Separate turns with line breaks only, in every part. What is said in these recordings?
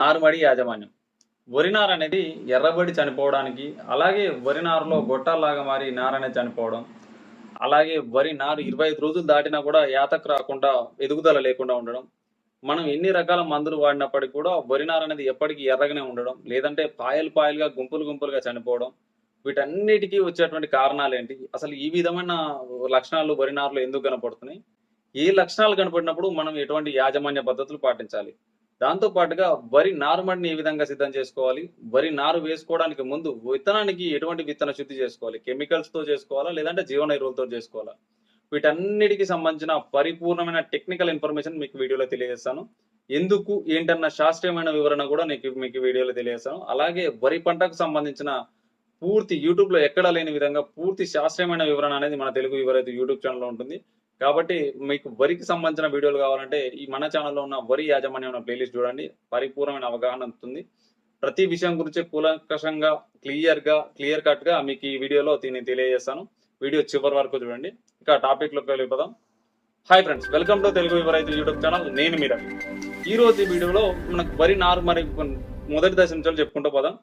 నారుమడి యాజమాన్యం. వరి నార అనేది ఎర్రబడి చనిపోవడానికి అలాగే వరి నారులో గొట్టాల్లాగా మారి నారనే చనిపోవడం అలాగే వరి నారు ఇరవై ఐదు రోజులు దాటినా కూడా యాతకు రాకుండా ఎదుగుదల లేకుండా ఉండడం మనం ఎన్ని రకాల మందులు వాడినప్పటికీ కూడా వరి నార అనేది ఎప్పటికీ ఎర్రగానే ఉండడం లేదంటే పాయలు పాయలుగా గుంపులు గుంపులుగా చనిపోవడం వీటన్నిటికీ వచ్చేటువంటి కారణాలు ఏంటి? అసలు ఈ విధమైన లక్షణాలు వరి నారులో ఎందుకు కనపడుతున్నాయి? ఏ లక్షణాలు కనపడినప్పుడు మనం ఎటువంటి యాజమాన్య పద్ధతులు పాటించాలి? దాంతో పాటుగా వరి నారుమడిని ఏ విధంగా సిద్ధం చేసుకోవాలి? వరి నారు వేసుకోవడానికి ముందు విత్తనానికి ఎటువంటి విత్తన శుద్ధి చేసుకోవాలి? కెమికల్స్తో చేసుకోవాలా? లేదంటే జీవన ఎరువులతో చేసుకోవాలా? వీటన్నిటికి సంబంధించిన పరిపూర్ణమైన టెక్నికల్ ఇన్ఫర్మేషన్ మీకు వీడియోలో తెలియజేస్తాను. ఎందుకు ఏంటన్న శాస్త్రీయమైన వివరణ కూడా నీకు మీకు వీడియోలో తెలియజేస్తాను. అలాగే వరి పంటకు సంబంధించిన పూర్తి యూట్యూబ్లో ఎక్కడా లేని విధంగా పూర్తి శాస్త్రీయమైన వివరణ అనేది మన తెలుగు వివరైతే యూట్యూబ్ ఛానల్లో ఉంటుంది. కాబట్టి మీకు వరికి సంబంధించిన వీడియోలు కావాలంటే ఈ మన ఛానల్లో ఉన్న వరి యాజమాన్యం ఉన్న ప్లేలిస్ట్ చూడండి. పరిపూర్ణమైన అవగాహన ఉంటుంది. ప్రతి విషయం గురించి కూలంకషంగా క్లియర్గా క్లియర్ కట్గా మీకు ఈ వీడియోలో దీన్ని తెలియజేస్తాను. వీడియో చివరి వరకు చూడండి. ఇక టాపిక్లోకి వెళ్ళిపోదాం. Hi friends welcome to Telugu వివరైతే YouTube channel నేను మీరా. ఈ రోజు ఈ వీడియోలో మనకు వరి నారు మరి మొదటి దశ నుంచి చెప్పుకుంటూ పోదాం.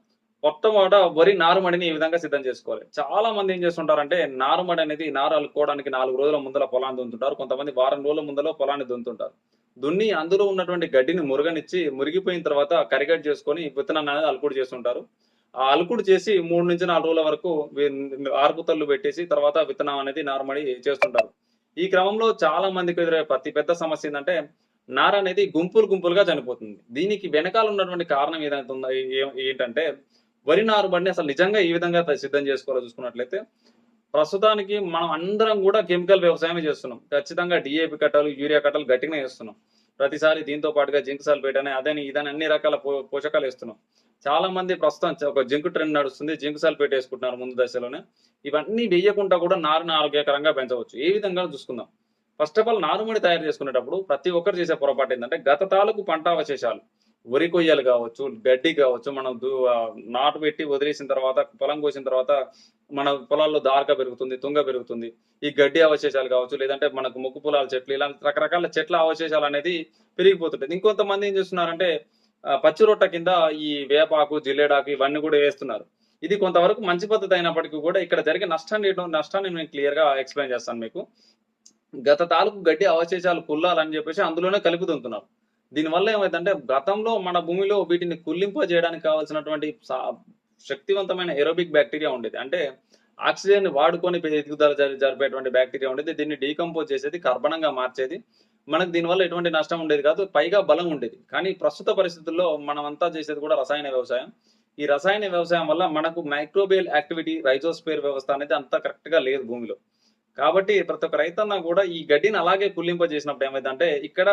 మొట్టమొదట వరి నారుమడిని ఈ విధంగా సిద్ధం చేసుకోవాలి. చాలా మంది ఏం చేస్తుంటారంటే నారుమడి అనేది నారు అలుకోవడానికి నాలుగు రోజుల ముందల పొలాన్ని దున్తుంటారు కొంతమంది వారం రోజుల ముందల పొలాన్ని దున్తుంటారు దున్ని అందులో ఉన్నటువంటి గడ్డిని మురగనిచ్చి మురిగిపోయిన తర్వాత కరిగట్ చేసుకొని విత్తనాన్ని అనేది అలుకుడు చేస్తుంటారు. ఆ అలుకుడు చేసి మూడు నుంచి నాలుగు రోజుల వరకు వి- ఆర్పుతళ్ళు పెట్టేసి తర్వాత విత్తనం అనేది నారుమడి చేస్తుంటారు. ఈ క్రమంలో చాలా మందికి ఎదురయ్యే ప్రతి పెద్ద సమస్య ఏంటంటే నార అనేది గుంపులు గుంపులుగా చనిపోతుంది. దీనికి వెనకాల ఉన్నటువంటి కారణం ఏదైతే ఏంటంటే వరి నారు బండి అసలు నిజంగా ఈ విధంగా సిద్ధం చేసుకోవాలో చూసుకున్నట్లయితే ప్రస్తుతానికి మనం అందరం కూడా కెమికల్ వ్యవసాయమే చేస్తున్నాం. ఖచ్చితంగా డిఏపి కట్టాలు యూరియా కట్టాలు గట్టిగానే వేస్తున్నాం. ప్రతిసారి దీంతో పాటుగా జింక్ సల్ఫేట్ అని అదని ఇదని అన్ని రకాల పో- పోషకాలు వేస్తున్నాం. చాలా మంది ప్రస్తుతం ఒక జింక్ ట్రెండ్ నడుస్తుంది. జింక్ సల్ఫేట్ వేసుకుంటున్నారు ముందు దశలోనే. ఇవన్నీ వేయకుండా కూడా నారుని ఆరోగ్యకరంగా పెంచవచ్చు. ఏ విధంగా చూసుకుందాం. ఫస్ట్ ఆఫ్ ఆల్ నారుమడి తయారు చేసుకునేటప్పుడు ప్రతి ఒక్కరు చేసే పొరపాటు ఏంటంటే గత తాలూకు పంట అవశేషాలు. వరి కొయ్యలు కావచ్చు గడ్డి కావచ్చు మనం నాటు పెట్టి వదిలేసిన తర్వాత పొలం కోసిన తర్వాత మన పొలాల్లో దారక పెరుగుతుంది తుంగ పెరుగుతుంది. ఈ గడ్డి అవశేషాలు కావచ్చు లేదంటే మనకు ముక్కు పొలాల చెట్లు ఇలా రకరకాల చెట్ల అవశేషాలు అనేది పెరిగిపోతుంటుంది ఇంకొంతమంది ఏం చేస్తున్నారంటే పచ్చి రొట్ట కింద ఈ వేపాకు జిల్లేడాకు ఇవన్నీ కూడా వేస్తున్నారు. ఇది కొంతవరకు మంచి పద్ధతి అయినప్పటికీ కూడా ఇక్కడ జరిగే నష్టాన్ని నష్టాన్ని నేను క్లియర్గా ఎక్స్ప్లెయిన్ చేస్తాను మీకు. గత తాలూకు గడ్డి అవశేషాలు కుల్లాలని చెప్పేసి అందులోనే కలుపుతుంటున్నారు. దీనివల్ల ఏమైందంటే గతంలో మన భూమిలో వీటిని కుల్లింప చేయడానికి కావాల్సినటువంటి శక్తివంతమైన ఎరోబిక్ బ్యాక్టీరియా ఉండేది. అంటే ఆక్సిజన్ వాడుకొని ఎదుగుదల జరి- జరిపేటువంటి బ్యాక్టీరియా ఉండేది. దీన్ని డీకంపోజ్ చేసేది కర్బనంగా మార్చేది. మనకు దీనివల్ల ఎటువంటి నష్టం ఉండేది కాదు పైగా బలం ఉండేది. కానీ ప్రస్తుత పరిస్థితుల్లో మనం అంతా చేసేది కూడా రసాయన వ్యవసాయం. ఈ రసాయన వ్యవసాయం వల్ల మనకు మైక్రోబియల్ యాక్టివిటీ రైజోస్పేర్ వ్యవస్థ అనేది అంత కరెక్ట్గా లేదు భూమిలో. కాబట్టి ప్రతి ఒక్క రైతన్న కూడా ఈ గడ్డిని అలాగే కుల్లింప చేసినప్పుడు ఏమైందంటే ఇక్కడ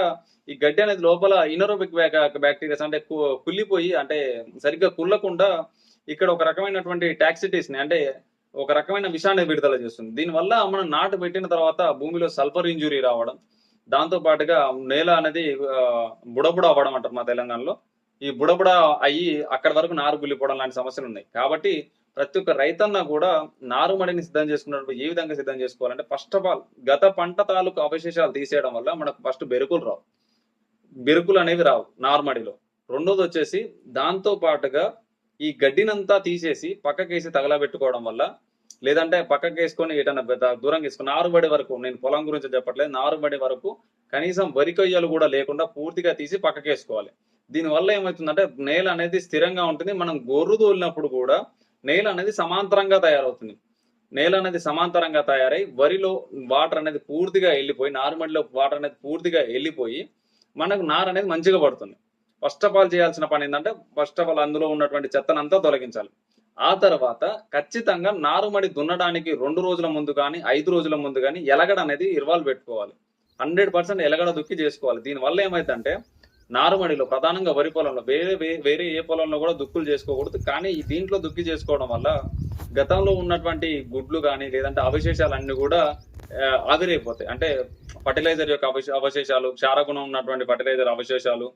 ఈ గడ్డి అనేది లోపల ఇనరోబిక్ బ్యాక్టీరియాస్ అంటే కుల్లిపోయి అంటే సరిగ్గా కుల్లకుండా ఇక్కడ ఒక రకమైనటువంటి టాక్సిటీస్ని అంటే ఒక రకమైన విషాన్ని విడుదల చేస్తుంది. దీనివల్ల మనం నాటు పెట్టిన తర్వాత భూమిలో సల్ఫర్ ఇంజురీ రావడం దాంతో పాటుగా నేల అనేది బుడబుడ అవ్వడం అంటారు మా తెలంగాణలో. ఈ బుడబుడ అయ్యి అక్కడి వరకు నారు గుల్లిపోవడం లాంటి సమస్యలు ఉన్నాయి. కాబట్టి ప్రతి ఒక్క రైతన్న కూడా నారుమడిని సిద్ధం చేసుకున్నప్పుడు ఏ విధంగా సిద్ధం చేసుకోవాలంటే ఫస్ట్ ఆఫ్ ఆల్ గత పంట తాలూకు అవశేషాలు తీసేయడం వల్ల మనకు ఫస్ట్ బెరుకులు రావు. బెరుకులు అనేవి రావు నారుమడిలో. రెండోది వచ్చేసి దాంతో పాటుగా ఈ గడ్డినంతా తీసేసి పక్కకేసి తగలబెట్టుకోవడం వల్ల లేదంటే పక్కకి వేసుకొని ఏటన్నా పెద్ద దూరం వేసుకుని నారుబడి వరకు నేను పొలం గురించి చెప్పట్లేదు నారుబడి వరకు కనీసం వరి కొయ్యలు కూడా లేకుండా పూర్తిగా తీసి పక్కకి వేసుకోవాలి దీనివల్ల ఏమవుతుందంటే నేల అనేది స్థిరంగా ఉంటుంది. మనం గొర్రు తోలినప్పుడు కూడా నేల అనేది సమాంతరంగా తయారవుతుంది. నేల అనేది సమాంతరంగా తయారై వరిలో వాటర్ అనేది పూర్తిగా వెళ్ళిపోయి నారుమడిలో వాటర్ అనేది పూర్తిగా వెళ్ళిపోయి మనకు నార అనేది మంచిగా పడుతుంది. ఫస్ట్ ఆఫ్ ఆల్ చేయాల్సిన పని ఏంటంటే ఫస్ట్ ఆఫ్ ఆల్ అందులో ఉన్నటువంటి చెత్తనంతా తొలగించాలి. ఆ తర్వాత ఖచ్చితంగా నారుమడి దున్నడానికి రెండు రోజుల ముందు కానీ ఐదు రోజుల ముందు కానీ ఎలగడ అనేది ఇర్వాల్వ్ పెట్టుకోవాలి. హండ్రెడ్ పర్సెంట్ ఎలగడ దుక్కి చేసుకోవాలి. దీనివల్ల ఏమైందంటే నారుమడిలో ప్రధానంగా వరి పొలంలో వేరే వేరే ఏ పొలంలో కూడా దుక్కులు చేసుకోకూడదు. కానీ దీంట్లో దుక్కి చేసుకోవడం వల్ల గతంలో ఉన్నటువంటి గుడ్లు కానీ లేదంటే అవశేషాలు అన్ని కూడా ఆవిరైపోతాయి. అంటే ఫర్టిలైజర్ యొక్క అవశేషాలు క్షారగుణం ఉన్నటువంటి ఫర్టిలైజర్ అవశేషాలు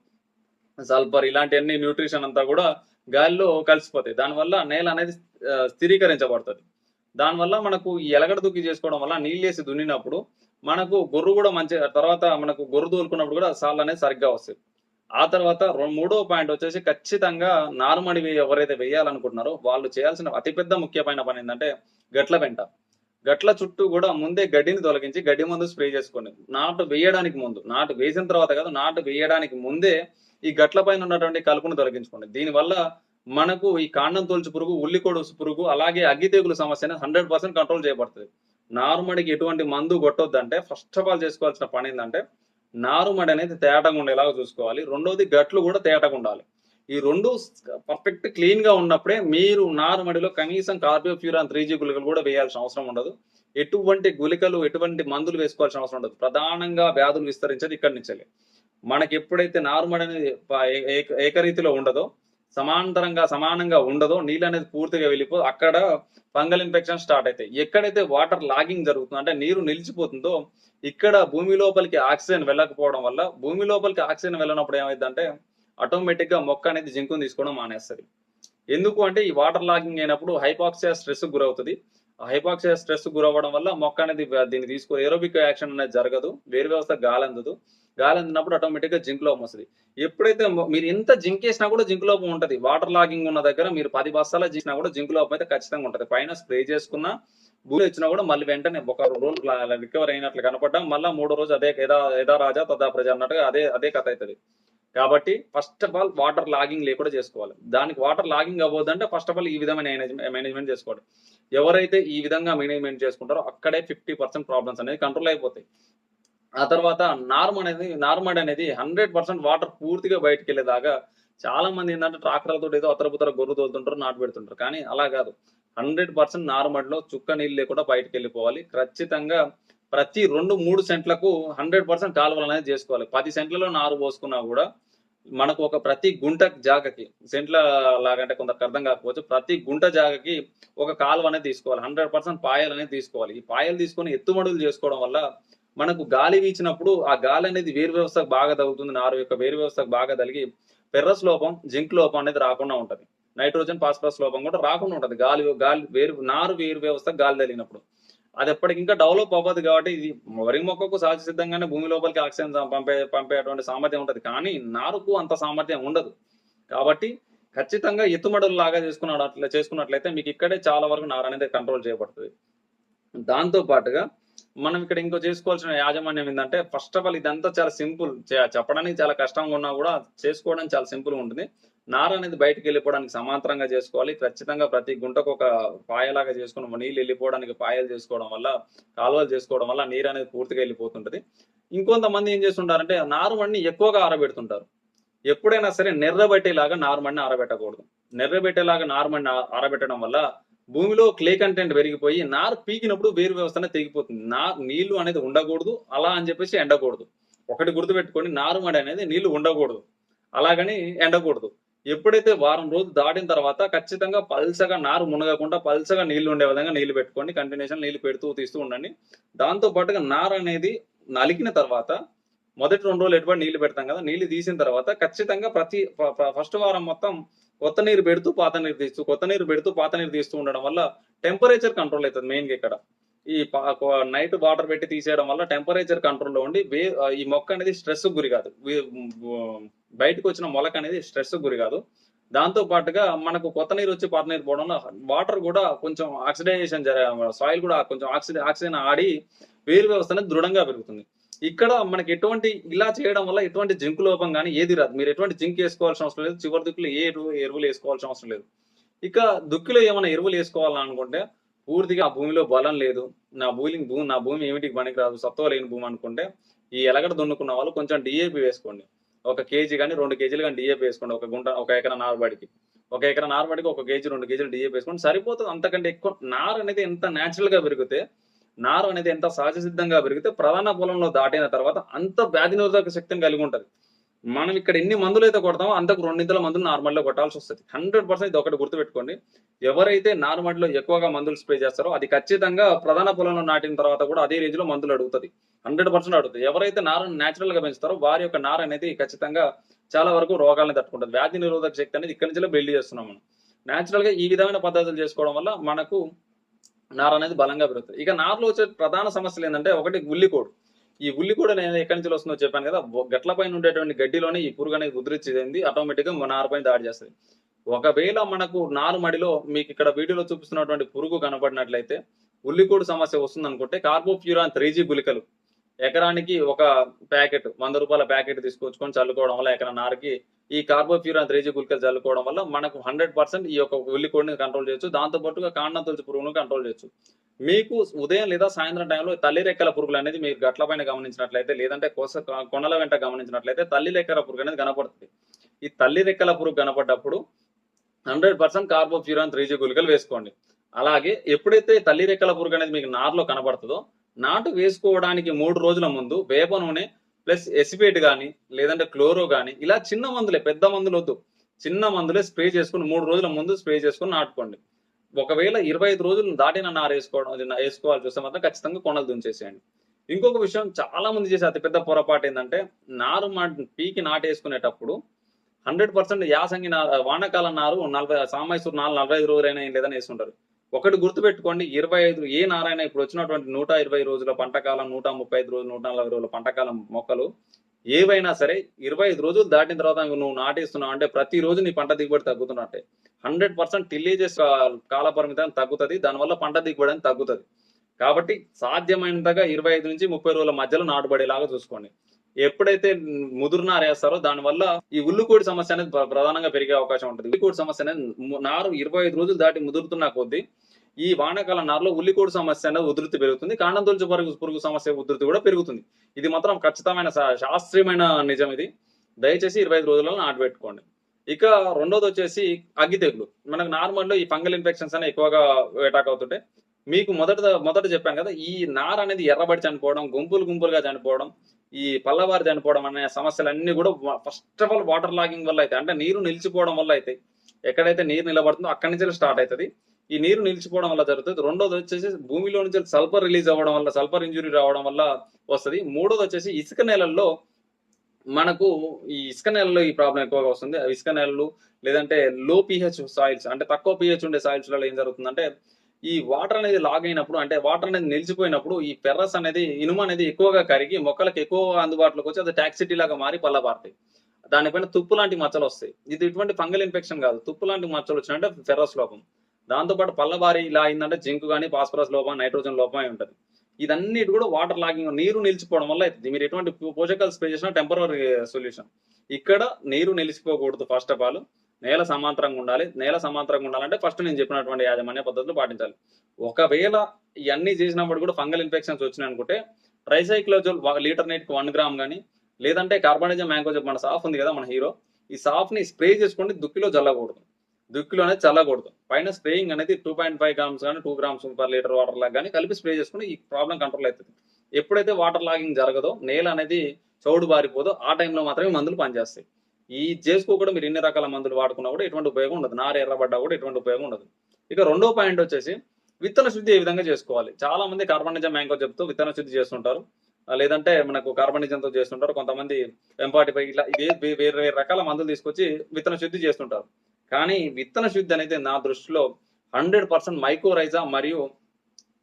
సల్ఫర్ ఇలాంటివన్నీ న్యూట్రిషన్ అంతా కూడా గాలిలో కలిసిపోతాయి. దానివల్ల నేల అనేది స్థిరీకరించబడుతుంది. దానివల్ల మనకు ఈ ఎలగడ దుక్కి చేసుకోవడం వల్ల నీళ్ళేసి దున్నినప్పుడు మనకు గొర్రు కూడా మంచి తర్వాత మనకు గొర్రు తోలుకున్నప్పుడు కూడా సాళ్ళు అనేది సరిగ్గా వస్తాయి. ఆ తర్వాత మూడో పాయింట్ వచ్చేసి ఖచ్చితంగా నారుమడి ఎవరైతే వేయాలనుకుంటున్నారో వాళ్ళు చేయాల్సిన అతిపెద్ద ముఖ్యమైన పని ఏంటంటే గట్ల వెంట. గట్ల చుట్టూ కూడా ముందే గడ్డిని తొలగించి గడ్డి మందు స్ప్రే చేసుకోండి. నాటు వేయడానికి ముందు నాటు వేసిన తర్వాత కాదు నాటు వేయడానికి ముందే ఈ గట్ల పైన ఉన్నటువంటి కలుపును తొలగించుకోండి. దీనివల్ల మనకు ఈ కాండం తొలుచు పురుగు ఉల్లికోడు పురుగు అలాగే అగ్గి తెగులు సమస్యను హండ్రెడ్ పర్సెంట్ కంట్రోల్ చేయబడుతుంది. నారుమడికి ఎటువంటి మందు కొట్టొద్దంటే ఫస్ట్ ఆఫ్ ఆల్ చేసుకోవాల్సిన పని ఏంటంటే నారుమడి అనేది తేటగా ఉండేలాగా చూసుకోవాలి. రెండోది గట్లు కూడా తేటగా ఉండాలి. ఈ రెండు పర్ఫెక్ట్ క్లీన్గా ఉన్నప్పుడే మీరు నారుమడిలో కనీసం కార్బోఫ్యూరాన్ త్రీ జీ గుళికలు కూడా వేయాల్సిన అవసరం ఉండదు. ఎటువంటి గుళికలు ఎటువంటి మందులు వేసుకోవాల్సిన అవసరం ఉండదు. ప్రధానంగా వ్యాధులు విస్తరించేది ఇక్కడి నుంచే. మనకి ఎప్పుడైతే నారుమడి అనేది ఏకరీతిలో ఉండదో సమాంతరంగా సమానంగా ఉండదో నీళ్ళు అనేది పూర్తిగా వెళ్ళిపో అక్కడ ఫంగల్ ఇన్ఫెక్షన్ స్టార్ట్ అవుతాయి ఎక్కడైతే వాటర్ లాగింగ్ జరుగుతుందో అంటే నీరు నిలిచిపోతుందో ఇక్కడ భూమి లోపలికి ఆక్సిజన్ వెళ్ళకపోవడం వల్ల భూమి లోపలికి ఆక్సిజన్ వెళ్ళినప్పుడు ఏమైందంటే ఆటోమేటిక్గా మొక్క అనేది జింకును తీసుకోవడం మానేస్తుంది. ఎందుకు అంటే ఈ వాటర్ లాగింగ్ అయినప్పుడు హైపాక్సియా స్ట్రెస్ గురవుతుంది. ఆ హైపాక్సియా స్ట్రెస్ గురవ్వడం వల్ల మొక్క అనేది దీన్ని తీసుకో ఏరోబిక్ యాక్షన్ అనేది జరగదు. వేరు వ్యవస్థ గాలి అందదు గాలి అందినప్పుడు ఆటోమేటిక్గా జింక్ లోపం వస్తుంది. ఎప్పుడైతే మీరు ఎంత జింక్ వేసినా కూడా జింక్ లోపం ఉంటుంది. వాటర్ లాగింగ్ ఉన్న దగ్గర మీరు పది బస్తాల చేసినా కూడా జింక్ లోపం అయితే ఖచ్చితంగా ఉంటది. పైన స్ప్రే చేసుకున్నా భూమి వచ్చినా కూడా మళ్ళీ వెంటనే ఒక రోజు రికవర్ అయినట్లు కనపడడం మళ్ళీ మూడో రోజు అదే యథా యథా రాజా తదా ప్రజ అన్నట్టుగా అదే అదే కథ అవుతుంది కాబట్టి first of all water logging లేకుండా చేసుకోవాలి. దానికి వాటర్ లాగింగ్ అవ్వద్దంటే ఫస్ట్ ఆఫ్ ఆల్ ఈ విధమైన మేనేజ్మెంట్ చేసుకోవాలి. ఎవరైతే ఈ విధంగా మేనేజ్మెంట్ చేసుకుంటారో అక్కడే ఫిఫ్టీ పర్సెంట్ ప్రాబ్లమ్స్ అనేది కంట్రోల్ అయిపోతాయి. ఆ తర్వాత నార్మ్ అనేది నార్మడ్ అనేది హండ్రెడ్ పర్సెంట్ వాటర్ పూర్తిగా బయటకు వెళ్ళేదాకా చాలా మంది ఏంటంటే ట్రాక్టర్లతో ఏదో అతరపుతర గొర్రె తోలుతుంటారు నాటు పెడుతుంటారు. కానీ అలా కాదు. హండ్రెడ్ పర్సెంట్ నార్మడ్లో చుక్క నీళ్ళు లేకుండా బయటకు వెళ్ళిపోవాలి ఖచ్చితంగా ప్రతి రెండు మూడు సెంట్లకు హండ్రెడ్ పర్సెంట్ కాలువలు అనేది చేసుకోవాలి. పది సెంట్లలో నారు పోసుకున్నా కూడా మనకు ఒక ప్రతి గుంట జాగకి సెంట్ల లాగంటే కొందరికి అర్థం కాకపోవచ్చు ప్రతి గుంట జాగకి ఒక కాలువ అనేది తీసుకోవాలి. హండ్రెడ్ పర్సెంట్ పాయలు అనేది తీసుకోవాలి. ఈ పాయలు తీసుకొని ఎత్తుమడులు చేసుకోవడం వల్ల మనకు గాలి వీచినప్పుడు ఆ గాలి అనేది వేరు వ్యవస్థకు బాగా తగ్గుతుంది నారు యొక్క వేరు వ్యవస్థకు బాగా తగిలి ఫెర్రస్ లోపం జింక్ లోపం అనేది రాకుండా ఉంటుంది. నైట్రోజన్ ఫాస్ఫరస్ లోపం కూడా రాకుండా ఉంటుంది. గాలి గాలి వేరు నారు వేరు వ్యవస్థ గాలి తగిలినప్పుడు. అది ఎప్పటికి ఇంకా డెవలప్ అవ్వదు కాబట్టి ఇది వరి మొక్కకు సహజ సిద్ధంగానే భూమి లోపలికి ఆక్సిజన్ పంపే పంపేటువంటి సామర్థ్యం ఉంటుంది. కానీ నారుకు అంత సామర్థ్యం ఉండదు. కాబట్టి ఖచ్చితంగా ఎత్తుమడులు లాగా చేసుకున్నాడు అట్లా చేసుకున్నట్లయితే మీకు ఇక్కడే చాలా వరకు నారు అనేది కంట్రోల్ చేయబడుతుంది. దాంతో పాటుగా మనం ఇక్కడ ఇంకో చేసుకోవాల్సిన యాజమాన్యం ఏంటంటే ఫస్ట్ ఆఫ్ ఆల్ ఇదంతా చాలా సింపుల్. చెప్పడానికి చాలా కష్టంగా ఉన్నా కూడా చేసుకోవడం చాలా సింపుల్ ఉంటుంది. నార అనేది బయటకు వెళ్ళిపోవడానికి సమాంతరంగా చేసుకోవాలి. ఖచ్చితంగా ప్రతి గుంటకు ఒక పాయలాగా చేసుకుని నీళ్ళు వెళ్ళిపోవడానికి పాయలు చేసుకోవడం వల్ల కాలువలు చేసుకోవడం వల్ల నీరు అనేది పూర్తిగా వెళ్ళిపోతుంటది. ఇంకొంతమంది ఏం చేస్తుంటారంటే నారుమడిని ఎక్కువగా ఆరబెడుతుంటారు. ఎప్పుడైనా సరే నెర్రబెట్టేలాగా నారుమడిని ఆరబెట్టకూడదు. నెర్రబెట్టేలాగా నారుమడిని ఆరబెట్టడం వల్ల భూమిలో క్లే కంటెంట్ పెరిగిపోయి నారు పీకినప్పుడు వేరు వ్యవస్థ అనేది తెగిపోతుంది. నా నీళ్ళు అనేది ఉండకూడదు అలా అని చెప్పేసి ఎండకూడదు. ఒకటి గుర్తుపెట్టుకోండి నారుమడి అనేది నీళ్ళు ఉండకూడదు. అలాగని ఎండకూడదు. ఎప్పుడైతే వారం రోజు దాటిన తర్వాత ఖచ్చితంగా పల్చగా నారు మునగకుండా పల్చగా నీళ్ళు ఉండే విధంగా నీళ్ళు పెట్టుకోండి. కంటిన్యూషన్ నీళ్ళు పెడుతూ తీస్తూ ఉండండి. దాంతో పాటుగా నారు అనేది నలికిన తర్వాత మొదటి రెండు రోజులు ఎటువంటి నీళ్ళు పెడతాం కదా నీళ్ళు తీసిన తర్వాత ఖచ్చితంగా ప్రతి ఫస్ట్ వారం మొత్తం కొత్త నీరు పెడుతూ పాత నీరు తీస్తూ కొత్త నీరు పెడుతూ పాత నీరు తీస్తూ ఉండడం వల్ల టెంపరేచర్ కంట్రోల్ అవుతుంది మెయిన్గా ఇక్కడ. ఈ నైట్ వాటర్ పెట్టి తీసేయడం వల్ల టెంపరేచర్ కంట్రోల్లో ఉండి వే ఈ మొక్క అనేది స్ట్రెస్ గురి కాదు. బయటకు వచ్చిన మొలక అనేది స్ట్రెస్ గురి కాదు. దాంతో పాటుగా మనకు కొత్త నీరు వచ్చి పాత నీరు పోవడం వాటర్ కూడా కొంచెం ఆక్సిడైజేషన్ జర సాయిల్ కూడా కొంచెం ఆక్సిడై ఆక్సిజన్ ఆడి వేరు వ్యవస్థ అనేది దృఢంగా పెరుగుతుంది. ఇక్కడ మనకి ఎటువంటి ఇలా చేయడం వల్ల ఎటువంటి జింకు లోపం కానీ ఏది రాదు. మీరు ఎటువంటి జింక్ వేసుకోవాల్సిన అవసరం లేదు. చివరి దుక్కులు ఏ ఎరువులు వేసుకోవాల్సిన అవసరం లేదు. ఇక దుక్కులో ఏమైనా ఎరువులు వేసుకోవాలనుకుంటే పూర్తిగా ఆ భూమిలో బలం లేదు. నా భూమి భూమి నా భూమి ఏమిటికి పనికి రాదు సత్వ లేని భూమి అనుకుంటే ఈ ఎలగడ దున్నుకున్న వాళ్ళు కొంచెం డిఏపి వేసుకోండి. ఒక కేజీ కానీ రెండు కేజీలు కానీ డిఏపి వేసుకోండి. ఒక గుంట ఒక ఎకరా నారుబడికి. ఒక ఎకరా నారుబడికి ఒక కేజీ రెండు కేజీలు డిఏపి వేసుకోండి. సరిపోతుంది అంతకంటే ఎక్కువ. నారు అనేది ఎంత న్యాచురల్గా పెరిగితే నారు అనేది ఎంత సహజ సిద్ధంగా పెరిగితే ప్రధాన పొలంలో దాటిన తర్వాత అంత వ్యాధి నిరోధక శక్తిని కలిగి ఉంటుంది. మనం ఇక్కడ ఎన్ని మందులు అయితే కొడతామో అంతకు రెండింతల మందులు నార్మల్లో కొట్టాల్సి వస్తుంది. హండ్రెడ్ పర్సెంట్ ఇది ఒకటి గుర్తుపెట్టుకోండి. ఎవరైతే నార్మల్లో ఎక్కువగా మందులు స్ప్రే చేస్తారో అది ఖచ్చితంగా ప్రధాన పొలంలో నాటిన తర్వాత కూడా అదే రేంజ్లో మందులు అడుగుతుంది. హండ్రెడ్ పర్సెంట్ అడుగుతుంది. ఎవరైతే నారను న్యాచురల్గా పెంచుతారో వారి యొక్క నార అనేది ఖచ్చితంగా చాలా వరకు రోగాలను తట్టుకుంటుంది. వ్యాధి నిరోధక శక్తి అనేది ఇక్కడి నుంచి బిల్డ్ చేస్తున్నాం మనం. న్యాచురల్గా ఈ విధమైన పద్ధతులు చేసుకోవడం వల్ల మనకు నార అనేది బలంగా పెరుగుతుంది. ఇక నార్లో వచ్చే ప్రధాన సమస్యలు ఏంటంటే ఒకటి గుల్లికోడు ఈ గుల్లికోడు నేను ఎక్కడి నుంచి వస్తుందో చెప్పాను కదా గట్ల పైన ఉండేటువంటి గడ్డిలోనే ఈ పురుగు అనేది ఉధృతి చెంది ఆటోమేటిక్గా మన నారుపైన దాడి చేస్తుంది. ఒకవేళ మనకు నారు మడిలో మీకు ఇక్కడ వీడియోలో చూపిస్తున్నటువంటి పురుగు కనపడినట్లయితే ఉల్లికోడు సమస్య వస్తుంది అనుకుంటే కార్బోఫ్యూరాన్ త్రీ జీ గుళికలు ఎకరానికి ఒక ప్యాకెట్ వంద రూపాయల ప్యాకెట్ తీసుకొచ్చుకొని చల్లుకోవడం వల్ల ఎకరా నారకి ఈ కార్బోఫ్యూరాన్ త్రీ జీ గుళికలు చల్లుకోవడం వల్ల మనకు హండ్రెడ్ పర్సెంట్ ఈ యొక్క ఉల్లికోడిని కంట్రోల్ చేయొచ్చు. దాంతో పాటుగా కాండం తులసి పురుగును కంట్రోల్ చేయొచ్చు. మీకు ఉదయం లేదా సాయంత్రం టైంలో తల్లి రెక్కల పురుగులు అనేది మీరు గట్ల పైన గమనించినట్లయితే లేదంటే కోస కొనల వెంట గమనించినట్లయితే తల్లి రెక్కల పురుగు అనేది కనపడుతుంది. ఈ తల్లి రెక్కల పురుగు కనపడ్డప్పుడు hundred percent carbofuran three G గుళికలు వేసుకోండి. అలాగే ఎప్పుడైతే తల్లి రెక్కల పురుగు అనేది మీకు నార్లో కనబడుతుందో నాటు వేసుకోవడానికి మూడు రోజుల ముందు వేప నూనె ప్లస్ ఎసిపేట్ కానీ లేదంటే క్లోరో కానీ ఇలా చిన్న మందులే పెద్ద మందులు వద్దు. చిన్న మందులే స్ప్రే చేసుకుని మూడు రోజుల ముందు స్ప్రే చేసుకుని నాటుకోండి. ఒకవేళ ఇరవై ఐదు రోజులు దాటిన నారు వేసుకోవడం అది వేసుకోవాల్సి వస్తే మాత్రం ఖచ్చితంగా కొనలు దుంచేసేయండి ఇంకొక విషయం చాలా మంది చేసే అతిపెద్ద పొరపాటు ఏంటంటే నారు మా పీకి నాటేసుకునేటప్పుడు హండ్రెడ్ పర్సెంట్ యాసంగి నారు వానాకాలం నారు నలభై సామాయిసూరు నాలుగు నలభై ఐదు రోజులైనా లేదని వేసుకుంటారు. ఒకటి గుర్తుపెట్టుకోండి ఇరవై ఐదు ఏ నారాయణ ఇప్పుడు వచ్చినటువంటి నూట ఇరవై రోజుల పంటకాలం నూట ముప్పై ఐదు రోజులు నూట నలభై రోజుల పంటకాలం మొక్కలు ఏవైనా సరే ఇరవై ఐదు రోజులు దాటిన తర్వాత నువ్వు నాటేస్తున్నావు అంటే ప్రతి రోజు నీ పంట దిగుబడి తగ్గుతున్నట్టే. హండ్రెడ్ పర్సెంట్ టిల్లేజెస్ కాల పరిమితం తగ్గుతుంది దానివల్ల పంట దిగుబడి అనేది తగ్గుతుంది. కాబట్టి సాధ్యమైనంతగా ఇరవై ఐదు నుంచి ముప్పై రోజుల మధ్యలో నాటుబడేలాగా చూసుకోండి. ఎప్పుడైతే ముదురునారు వేస్తారో దానివల్ల ఈ ఉల్లుకోడి సమస్య అనేది ప్రధానంగా పెరిగే అవకాశం ఉంటుంది. ఉల్లికోడి సమస్య అనేది నారు ఇరవై ఐదు రోజులు దాటి ముదురుతున్న కొద్దీ ఈ వానాకాల నారులో ఉల్లికోడి సమస్య అనేది ఉధృతి పెరుగుతుంది. కాండం తొలచు పురుగు పురుగు సమస్య ఉధృతి కూడా పెరుగుతుంది. ఇది మాత్రం ఖచ్చితమైన శా- శాస్త్రీయమైన నిజం ఇది. దయచేసి ఇరవై ఐదు రోజులలో నాటుపెట్టుకోండి ఇక రెండోది వచ్చేసి అగ్గి తెగులు. మనకు నార్మల్ ఈ ఫంగల్ ఇన్ఫెక్షన్స్ అనేవి ఎక్కువగా అటాక్ అవుతుంటాయి. మీకు మొదట మొదట చెప్పాను కదా ఈ నార అనేది ఎర్రబడి చనిపోవడం గుంపులు గుంపులుగా చనిపోవడం ఈ పల్లవారు చనిపోవడం అనే సమస్యలన్నీ కూడా first of all water logging వల్ల అయితే అంటే నీరు నిలిచిపోవడం వల్ల అయితే ఎక్కడైతే నీరు నిలబడుతుందో అక్కడి నుంచి స్టార్ట్ అవుతుంది ఈ నీరు నిలిచిపోవడం వల్ల జరుగుతుంది. రెండోది వచ్చేసి భూమిలో నుంచి సల్ఫర్ రిలీజ్ అవ్వడం వల్ల సల్ఫర్ ఇంజురీ రావడం వల్ల వస్తుంది. మూడోది వచ్చేసి ఇసుక నేలల్లో మనకు ఈ ఇసుక నేలలో ఈ ప్రాబ్లం ఎక్కువగా వస్తుంది. ఆ ఇసుక నేలలు లేదంటే లో పిహెచ్ సాయిల్స్ అంటే తక్కువ పిహెచ్ ఉండే సాయిల్స్లలో ఏం జరుగుతుందంటే ఈ వాటర్ అనేది లాగ్ అయినప్పుడు అంటే వాటర్ అనేది నిలిచిపోయినప్పుడు ఈ పెర్రస్ అనేది ఇనుము అనేది ఎక్కువగా కరిగి మొక్కలకు ఎక్కువ అందుబాటులోకి వచ్చి అది టాక్సిటీ లాగా మారి పల్లబారుతాయి. దానిపైన తుప్పు లాంటి మచ్చలు వస్తాయి. ఇది ఇటువంటి ఫంగల్ ఇన్ఫెక్షన్ కాదు. తుప్పు లాంటి మచ్చలు వచ్చినట్టు ఫెర్రస్ లోపం. దాంతోపాటు పల్లబారి ఇలా అయిందంటే జింక్ కానీ ఫాస్ఫరస్ లోపం నైట్రోజన్ లోపం అయి ఉంటుంది. ఇదన్నిటి కూడా వాటర్ లాగింగ్ నీరు నిలిచిపోవడం వల్ల అవుతుంది మీరు ఎటువంటి పోషకాలు స్ప్రే చేసినా టెంపరీ సొల్యూషన్. ఇక్కడ నీరు నిలిచిపోకూడదు ఫస్ట్ ఆఫ్ ఆల్. నేల సమాంతరంగా ఉండాలి. నేల సమాంతరంగా ఉండాలంటే ఫస్ట్ నేను చెప్పినటువంటి యాజమాన్య పద్ధతులు పాటించాలి. ఒకవేళ ఇవన్నీ చేసినప్పుడు కూడా ఫంగల్ ఇన్ఫెక్షన్స్ వచ్చినాయి అనుకుంటే ట్రైసైక్లోజోల్ లీటర్ నీటికి వన్ గ్రామ్ కానీ లేదంటే కార్బనిజం మ్యాంగోజల్ మన సాఫ్ ఉంది కదా మన హీరో ఈ సాఫ్ని స్ప్రే చేసుకోండి దుక్కిలో చల్లకూడదు. దుక్కిలో అనేది చల్లకూడదు. పైన స్ప్రేయింగ్ అనేది టూ పాయింట్ ఫైవ్ గ్రామ్స్ కానీ two grams per litre water లాగా కానీ కలిపి స్ప్రే చేసుకుని ఈ ప్రాబ్లం కంట్రోల్ అవుతుంది. ఎప్పుడైతే వాటర్ లాగింగ్ జరగదో నేల అనేది చౌడు బారిపోదో ఆ టైంలో మాత్రమే మందులు పనిచేస్తాయి. ఈ చేసుకోకుండా మీరు ఎన్ని రకాల మందులు వాడుకున్నా కూడా ఎటువంటి ఉపయోగం ఉండదు. నారు ఎర్రబడ్డా కూడా ఎటువంటి ఉపయోగం ఉండదు. ఇక రెండో పాయింట్ వచ్చేసి విత్తన శుద్ధి ఏ విధంగా చేసుకోవాలి? చాలా మంది కార్బనిజం మ్యాంగో చెప్తూ విత్తన శుద్ధి చేస్తుంటారు. లేదంటే మనకు కార్బనిజంతో చేస్తుంటారు. కొంతమంది ఎంపాటి పై ఇట్లా వేరే వేరే రకాల మందులు తీసుకొచ్చి విత్తన శుద్ధి చేస్తుంటారు. కానీ విత్తన శుద్ధి అనేది నా దృష్టిలో హండ్రెడ్ పర్సెంట్ మైకోరైజా మరియు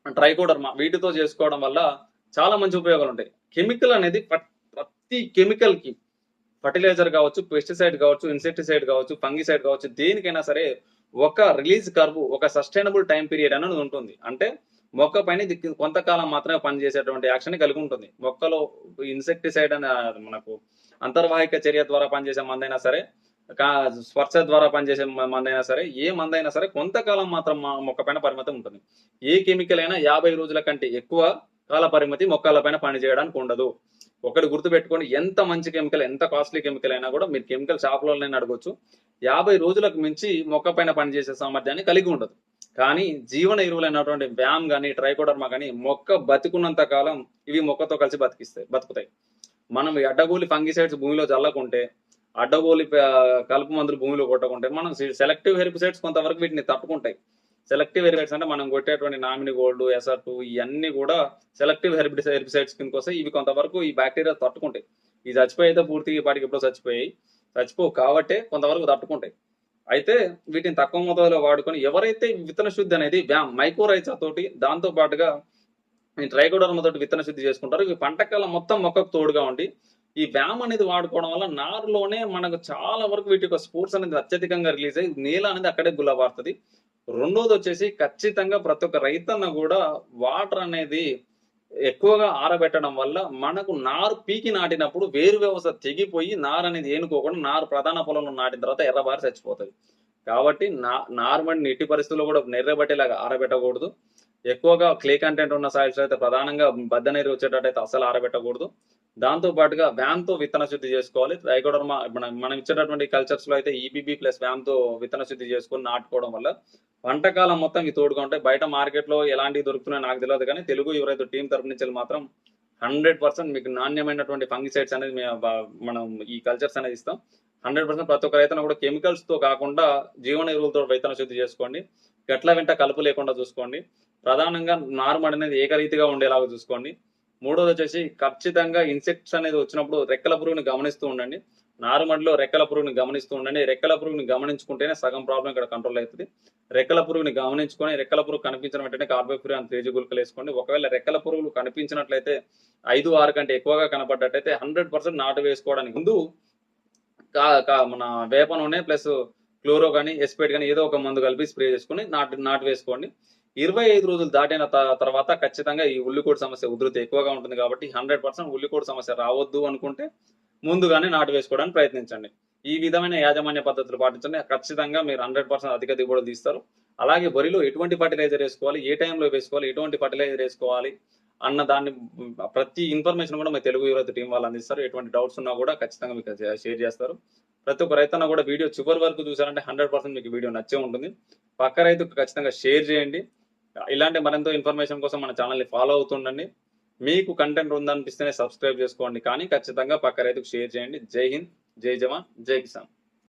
ట్రైకోడర్మా వీటితో చేసుకోవడం వల్ల చాలా మంచి ఉపయోగాలు ఉంటాయి. కెమికల్ అనేది ప్రతి కెమికల్కి ఫర్టిలైజర్ కావచ్చు పెస్టిసైడ్ కావచ్చు ఇన్సెక్టిసైడ్ కావచ్చు ఫంగిసైడ్ కావచ్చు దేనికైనా సరే ఒక రిలీజ్ కర్వ్ ఒక సస్టైనబుల్ టైం పీరియడ్ అనేది ఉంటుంది. అంటే మొక్క పైన ఇది కొంతకాలం మాత్రమే పనిచేసేటువంటి యాక్షన్ కలిగి ఉంటుంది. మొక్కలో ఇన్సెక్టిసైడ్ అనే మనకు అంతర్వాహిక చర్య ద్వారా పనిచేసే మందైనా సరే కా- స్పర్శ ద్వారా పనిచేసే మందైనా సరే ఏ మందైనా సరే కొంతకాలం మాత్రం మొక్క పైన పరిమితం ఉంటుంది. ఏ కెమికల్ అయినా యాభై రోజుల కంటే ఎక్కువ కాల పరిమితి మొక్కల పైన పనిచేయడానికి ఉండదు. ఒకటి గుర్తుపెట్టుకోండి ఎంత మంచి కెమికల్ ఎంత కాస్ట్లీ కెమికల్ అయినా కూడా మీరు కెమికల్ షాప్లోనే అడగొచ్చు. యాభై రోజులకు మించి మొక్క పైన పనిచేసే సామర్థ్యాన్ని కలిగి ఉండదు. కానీ జీవన ఎరువులైనటువంటి వ్యామ్ కానీ ట్రైకోడర్మా కానీ మొక్క బతికున్నంత కాలం ఇవి మొక్కతో కలిసి బతికిస్తాయి బతుకుతాయి. మనం ఈ అడ్డగోలి ఫంగిసైడ్స్ భూమిలో చల్లకుంటే అడ్డగోలి కలుపు మందులు భూమిలో కొట్టకుంటే మనం సెలెక్టివ్ హెర్బిసైడ్స్ కొంతవరకు వీటిని తట్టుకుంటాయి. సెలెక్టివ్ హెర్బిసైడ్స్ అంటే మనం కొట్టేటువంటి నామిని గోల్డ్ ఎస్ఆర్ టూ ఇవన్నీ కూడా సెలెక్టివ్ హెర్బి హెర్బిసైడ్స్ కిందకి వస్తాయి ఇవి కొంతవరకు ఈ బ్యాక్టీరియా తట్టుకుంటాయి. ఈ చచ్చిపోయి అయితే పూర్తిగా ఇప్పటికి ఎప్పుడో చచ్చిపోయాయి. చచ్చిపోవు కాబట్టే కొంతవరకు తట్టుకుంటాయి. అయితే వీటిని తక్కువ మొత్తంలో వాడుకొని ఎవరైతే విత్తన శుద్ధి అనేది వ్యామ్ మైకోరైజా తోటి దాంతో పాటుగా ఈ ట్రైకోడర్మా తోటి విత్తన శుద్ధి చేసుకుంటారు. ఇవి పంటకాలం మొత్తం మొక్కకు తోడుగా ఉండి ఈ వ్యామ్ అనేది వాడుకోవడం వల్ల నారులోనే మనకు చాలా వరకు వీటి యొక్క స్పోర్ట్స్ అనేది అత్యధికంగా రిలీజ్ అయ్యి నేల అనేది అక్కడే గుల్లబారుతుంది రెండోది వచ్చేసి ఖచ్చితంగా ప్రతి ఒక్క రైతన్న కూడా వాటర్ అనేది ఎక్కువగా ఆరబెట్టడం వల్ల మనకు నారు పీకి నాటినప్పుడు వేరు వ్యవస్థ తెగిపోయి నారు అనేది ఏనుకోకుండా నారు ప్రధాన పొలంలో నాటిన తర్వాత ఎర్రబారి చచ్చిపోతుంది. కాబట్టి నా నార్మల్ నీటి పరిస్థితుల్లో కూడా నెర్రబట్టేలాగా ఆరబెట్టకూడదు. ఎక్కువగా క్లే కంటెంట్ ఉన్న సాయిల్స్ అయితే ప్రధానంగా బద్ద నీరు వచ్చేటట్టయితే అసలు ఆరబెట్టకూడదు. దాంతో పాటుగా వ్యామ్తో విత్తన శుద్ధి చేసుకోవాలి. ట్రైకోడర్మా మనం మనం ఇచ్చేటటువంటి కల్చర్స్లో అయితే ఈబీబీ ప్లస్ వ్యామ్తో విత్తన శుద్ధి చేసుకొని నాటుకోవడం వల్ల వంటకాలం మొత్తం ఇవి తోడుగా ఉంటాయి. బయట మార్కెట్లో ఎలాంటివి దొరుకుతున్నాయి నాకు తెలియదు కానీ తెలుగు ఎవరైతే టీం తరపు నుంచి మాత్రం హండ్రెడ్ పర్సెంట్ మీకు నాణ్యమైనటువంటి ఫంగిసైడ్స్ అనేది మనం ఈ కల్చర్స్ అనేది ఇస్తాం. హండ్రెడ్ పర్సెంట్ ప్రతి ఒక్క రైతును కూడా కెమికల్స్తో కాకుండా జీవన ఎరువులతో విత్తన శుద్ధి చేసుకోండి. గట్ల వెంట కలుపు లేకుండా చూసుకోండి. ప్రధానంగా నార్మల్ అనేది ఏకరీతిగా ఉండేలాగా చూసుకోండి. మూడోది వచ్చేసి ఖచ్చితంగా ఇన్సెక్ట్స్ అనేది వచ్చినప్పుడు రెక్కల పురుగుని గమనిస్తూ ఉండండి. నారుమడిలో రెక్కల పురుగుని గమనిస్తూ ఉండండి. రెక్కల పురుగుని గమనించుకుంటేనే సగం ప్రాబ్లం ఇక్కడ కంట్రోల్ అవుతుంది. రెక్కల పురుగుని గమనించుకొని రెక్కల పురుగు కనిపించిన వెంటనే కార్బోఫ్యూరాన్ తేజ గుల్కలు వేసుకోండి. ఒకవేళ రెక్కల పురుగులు కనిపించినట్లయితే ఐదు ఆరు కంటే ఎక్కువగా కనపడ్డట్టయితే హండ్రెడ్ పర్సెంట్ నాటు వేసుకోవడానికి ముందు కా- కా- మన వేప నూనె ప్లస్ క్లోరో కానీ ఎస్పేట్ కానీ ఏదో ఒక మందు కలిపి స్ప్రే చేసుకొని నాటు నాటు వేసుకోండి. ఇరవై ఐదు రోజులు దాటిన తర్వాత ఖచ్చితంగా ఈ ఉల్లికోడి సమస్య ఉధృతి ఎక్కువగా ఉంటుంది కాబట్టి హండ్రెడ్ పర్సెంట్ ఉల్లికోడి సమస్య రావద్దు అనుకుంటే ముందుగానే నాటు వేసుకోవడానికి ప్రయత్నించండి. ఈ విధమైన యాజమాన్య పద్ధతులు పాటించండి. ఖచ్చితంగా మీరు హండ్రెడ్ పర్సెంట్ అధిక దిగుబడులు తీస్తారు. అలాగే వరిలో ఎటువంటి ఫర్టిలైజర్ వేసుకోవాలి ఏ టైంలో వేసుకోవాలి ఎటువంటి ఫర్టిలైజర్ వేసుకోవాలి అన్న దాన్ని ప్రతి ఇన్ఫర్మేషన్ కూడా మీ తెలుగు యువత టీం వాళ్ళు అందిస్తారు. ఎటువంటి డౌట్స్ ఉన్నా కూడా ఖచ్చితంగా మీకు షేర్ చేస్తారు. ప్రతి ఒక్క రైతన్న కూడా వీడియో చివరి వరకు చూసారంటే హండ్రెడ్ పర్సెంట్ మీకు వీడియో నచ్చే ఉంటుంది. పక్క రైతుకు ఖచ్చితంగా షేర్ చేయండి. ఇలాంటి మరెంతో ఇన్ఫర్మేషన్ కోసం మన ఛానల్ని ఫాలో అవుతుండండి. మీకు కంటెంట్ ఉందనిపిస్తేనే సబ్స్క్రైబ్ చేసుకోండి. కానీ ఖచ్చితంగా పక్క రైతుకు షేర్ చేయండి. జై హింద్ జై జవాన్ జై కిసాన్.